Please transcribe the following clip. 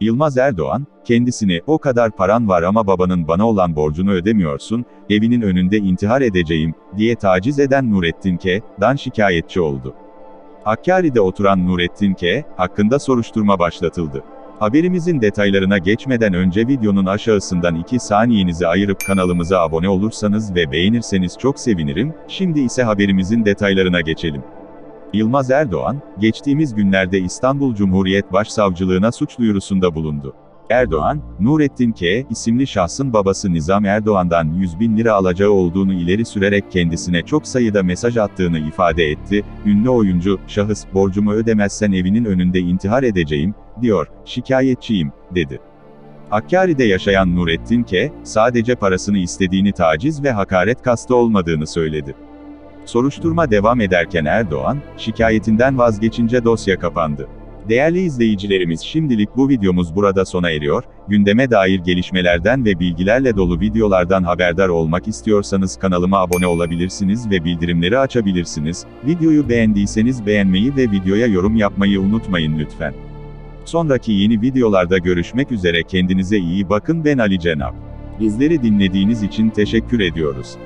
Yılmaz Erdoğan, kendisini, o kadar paran var ama babanın bana olan borcunu ödemiyorsun, evinin önünde intihar edeceğim, diye taciz eden Nurettin K.'dan şikayetçi oldu. Hakkari'de oturan Nurettin K. hakkında soruşturma başlatıldı. Haberimizin detaylarına geçmeden önce videonun aşağısından 2 saniyenizi ayırıp kanalımıza abone olursanız ve beğenirseniz çok sevinirim, şimdi ise haberimizin detaylarına geçelim. Yılmaz Erdoğan, geçtiğimiz günlerde İstanbul Cumhuriyet Başsavcılığına suç duyurusunda bulundu. Erdoğan, Nurettin K. isimli şahsın babası Nizam Erdoğan'dan 100 bin lira alacağı olduğunu ileri sürerek kendisine çok sayıda mesaj attığını ifade etti. Ünlü oyuncu, şahıs, borcumu ödemezsen evinin önünde intihar edeceğim, diyor, şikayetçiyim, dedi. Hakkari'de yaşayan Nurettin K. sadece parasını istediğini taciz ve hakaret kastı olmadığını söyledi. Soruşturma devam ederken Erdoğan, şikayetinden vazgeçince dosya kapandı. Değerli izleyicilerimiz şimdilik bu videomuz burada sona eriyor, gündeme dair gelişmelerden ve bilgilerle dolu videolardan haberdar olmak istiyorsanız kanalıma abone olabilirsiniz ve bildirimleri açabilirsiniz, videoyu beğendiyseniz beğenmeyi ve videoya yorum yapmayı unutmayın lütfen. Sonraki yeni videolarda görüşmek üzere kendinize iyi bakın ben Ali Cenap. Bizleri dinlediğiniz için teşekkür ediyoruz.